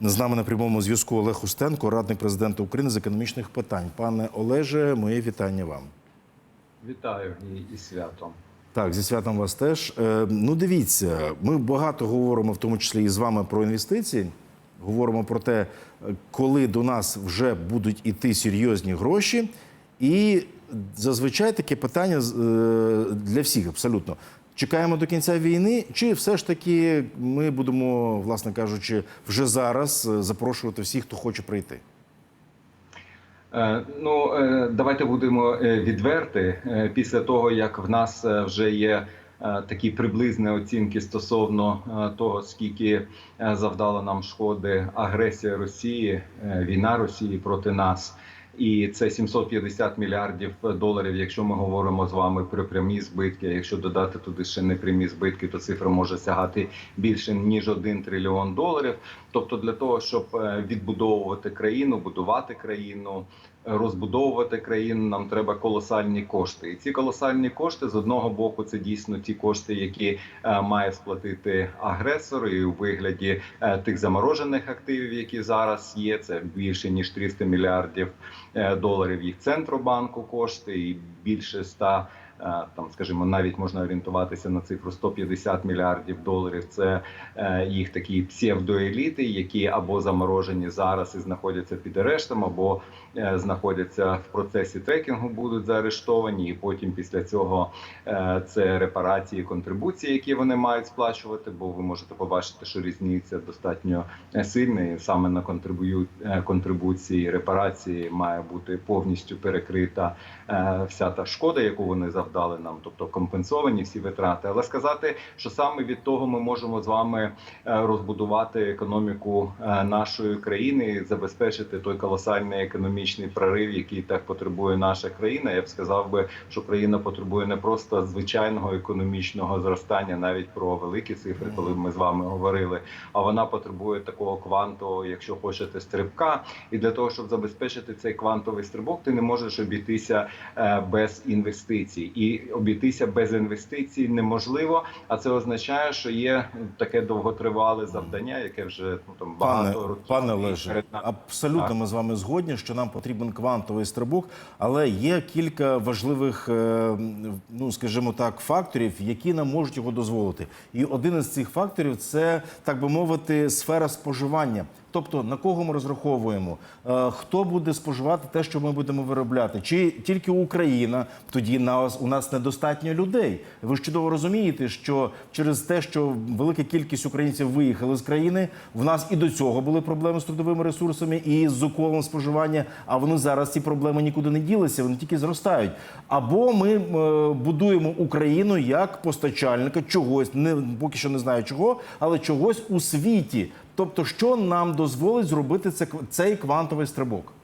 З нами на прямому зв'язку Олег Устенко, радник президента України з економічних питань. Пане Олеже, моє вітання вам. Вітаю і, святом. Так, зі святом вас теж. Е, ну, дивіться, ми багато говоримо, в тому числі і з вами про інвестиції. Говоримо про те, коли до нас вже будуть іти серйозні гроші, і зазвичай таке питання е, для всіх абсолютно. Чекаємо до кінця війни, чи все ж таки ми будемо, власне кажучи, вже зараз е, запрошувати всіх, хто хоче прийти? Е, ну е, давайте будемо відверті. Е, Після того як в нас вже є такі приблизні оцінки стосовно того, скільки завдала нам шкоди агресія Росії, війна Росії проти нас. І це 750 мільярдів доларів. Якщо ми говоримо з вами про прямі збитки. Якщо додати туди ще непрямі збитки, то цифра може сягати більше ніж 1 трильйон доларів. Тобто, для того, щоб е, відбудовувати країну, будувати країну, розбудовувати країну, нам треба колосальні кошти. І ці колосальні кошти з одного боку це дійсно ті кошти, які е, має сплатити агресор, і у вигляді е, тих заморожених активів, які зараз є. Це більше ніж 300 мільярдів е, доларів їх центробанку кошти, і більше 100 е, там, скажімо, навіть можна орієнтуватися на цифру 150 мільярдів доларів. Це е, їх такі псевдоеліти, які або заморожені зараз і знаходяться під арештом, або е, знаходяться в процесі трекінгу, будуть заарештовані, і потім після цього е, це репарації, контрибуції, які вони мають сплачувати. Бо ви можете побачити, що різниця достатньо е, сильна, і саме на контрибую е, контрибуції репарації має бути повністю перекрита е, вся та шкода, яку вони завдали нам, тобто компенсовані всі витрати. Але сказати, що саме від того ми можемо з вами е, розбудувати економіку е, нашої країни, забезпечити той колосальний економічний прорив, який так потребує наша країна. Я б сказав би, що країна потребує не просто звичайного економічного зростання, навіть про великі цифри, коли ми з вами говорили. А вона потребує такого квантового, якщо хочете, стрибка. І для того, щоб забезпечити цей квантовий стрибок, ти не можеш обійтися е, без інвестицій, і обійтися без інвестицій неможливо. А це означає, що є таке довготривале завдання, яке вже ну там Пане, багато років пане Олеже, абсолютно Так. ми з вами згодні, що нам потрібен квантовий стрибок, але є кілька важливих, е, ну скажімо так, факторів, які нам можуть його дозволити. І один із цих факторів це так би мовити, сфера споживання. Тобто на кого ми розраховуємо, Е, хто буде споживати те, що ми будемо виробляти, чи тільки Україна? Тоді нас у нас недостатньо людей. Ви ж чудово розумієте, що через те, що велика кількість українців виїхали з країни, в нас і до цього були проблеми з трудовими ресурсами і з уколом споживання. А вони зараз ці проблеми нікуди не ділися, вони тільки зростають. Або ми е, будуємо Україну як постачальника чогось, не поки що не знаю чого, але чогось у світі. Тобто, що нам дозволить зробити це цей квантовий стрибок?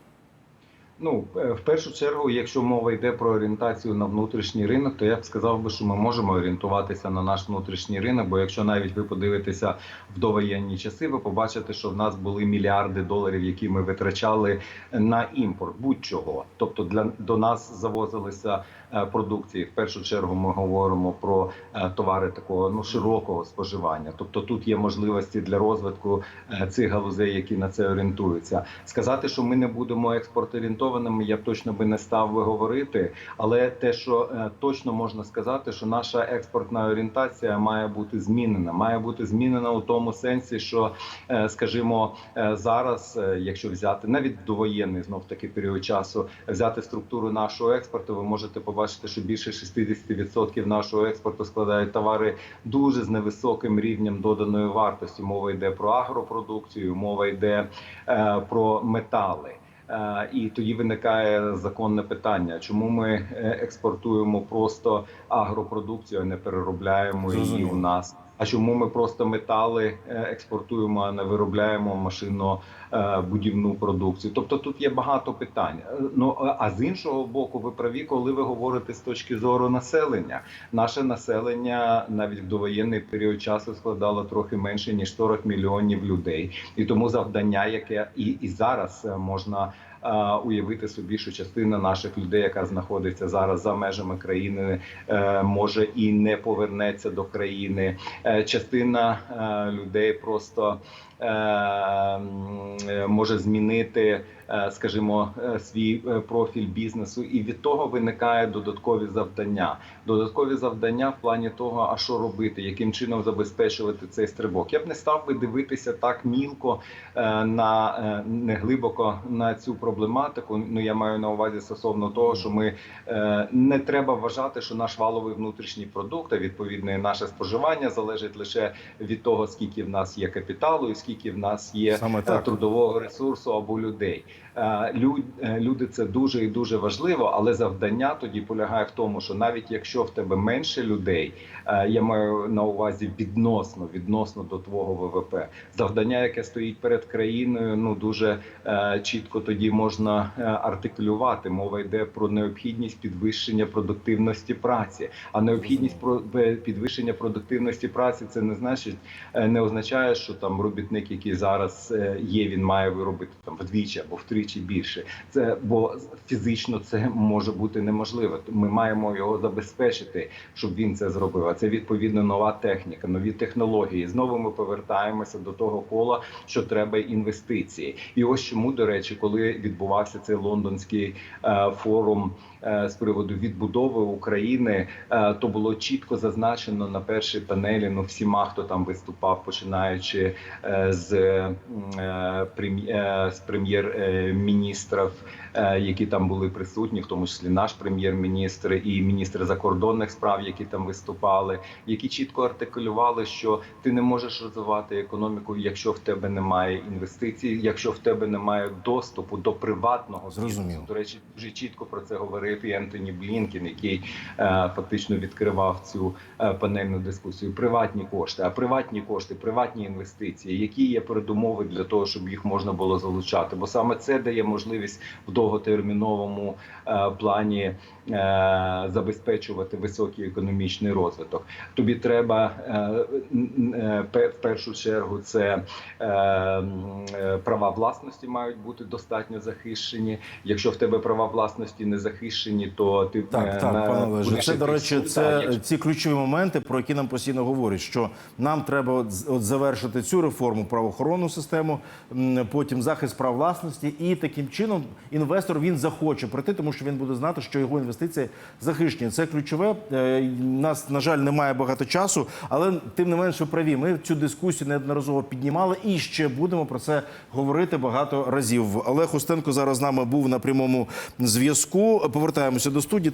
Ну, е, в першу чергу, якщо мова йде про орієнтацію на внутрішній ринок, то я б сказав би, що ми можемо орієнтуватися на наш внутрішній ринок. Бо якщо навіть ви подивитеся в довоєнні часи, ви побачите, що в нас були мільярди доларів, які ми витрачали на імпорт будь-чого. Тобто для до нас завозилися продукції. В першу чергу ми говоримо про е, товари такого ну широкого споживання. Тобто тут є можливості для розвитку е, цих галузей, які на це орієнтуються. Сказати, що ми не будемо експорторієнтованими, я б точно би не став би говорити. Але те, що е, точно можна сказати, що наша експортна орієнтація має бути змінена. Має бути змінена у тому сенсі, що, е, скажімо, е, зараз, е, якщо взяти навіть довоєнний знов таки період часу, взяти структуру нашого експорту, ви можете побачити, що більше 60% нашого експорту складають товари дуже з невисоким рівнем доданої вартості. Мова йде про агропродукцію, мова йде е, про метали. Е, І тоді виникає законне питання, чому ми е, експортуємо просто агропродукцію, а не переробляємо її у нас. А чому ми просто метали е, експортуємо, а не виробляємо машинно-будівну продукцію? Тобто тут є багато питань. Е, Ну а- з іншого боку, ви праві, коли ви говорите з точки зору населення. Наше населення навіть в довоєнний період часу складало трохи менше ніж 40 мільйонів людей, і тому завдання, яке і, і зараз е, можна е, уявити собі, що частина наших людей, яка знаходиться зараз за межами країни, е, може і не повернеться до країни. Е, частина е, людей просто. може змінити, скажімо, свій профіль бізнесу, і від того виникає додаткові завдання. Додаткові завдання в плані того, а що робити, яким чином забезпечувати цей стрибок. Я б не став би дивитися так мілко на не глибоко на цю проблематику. Ну я маю на увазі стосовно того, що ми е, не треба вважати, що наш валовий внутрішній продукт, а відповідно і наше споживання залежить лише від того, скільки в нас є капіталу, і скільки в нас є Саме е, трудового ресурсу або людей. Е, лю- е, Люди це дуже і дуже важливо, але завдання тоді полягає в тому, що навіть якщо в тебе менше людей, е, я маю на увазі відносно відносно до твого ВВП, завдання, яке стоїть перед країною, ну дуже е, чітко тоді можна е, артикулювати. Мова йде про необхідність підвищення продуктивності праці. А необхідність про підвищення продуктивності праці це не значить, е, не означає, що там робітник, який зараз е, є, він має виробити там вдвічі або втричі більше. Це бо фізично це може бути неможливо. Ми маємо його забезпечити, щоб він це зробив. А це відповідно нова техніка, нові технології. Знову ми повертаємося до того кола, що треба інвестиції. І ось чому, до речі, коли відбувався цей лондонський е, форум е, з приводу відбудови України, е, то було чітко зазначено на першій панелі. Ну всіма, хто там виступав, починаючи з, прем'єр-міністрів, які там були присутні, в тому числі наш прем'єр-міністр і міністр закордонних справ, які там виступали, які чітко артикулювали, що ти не можеш розвивати економіку, якщо в тебе немає інвестицій, якщо в тебе немає доступу до приватного Зрозуміло. До речі, вже чітко про це говорив і Ентоні Блінкін, який е, фактично відкривав цю е, панельну дискусію. Приватні кошти, а приватні кошти, приватні інвестиції, які є передумови для того, щоб їх можна було залучати, бо саме це дає можливість в довготерміновому е, плані е, забезпечувати високий економічний розвиток. Тобі треба е, е, в першу чергу це е, е, права власності мають бути достатньо захищені. Якщо в тебе права власності не захищені, то ти Так, е, так, на- пане Олеже. Це, до речі, це а якщо- ці ключові моменти, про які нам постійно говорять, що нам треба от завершити цю реформу правоохоронну систему, потім захист прав власності, і таким чином інвестор він захоче прийти, тому що він буде знати, що його інвестиції захищені. Це ключове. Е, нас, на жаль, немає багато часу, але тим не менше праві. Ми цю дискусію неодноразово піднімали і ще будемо про це говорити багато разів. Олег Устенко зараз з нами був на прямому зв'язку. Повертаємося до студії.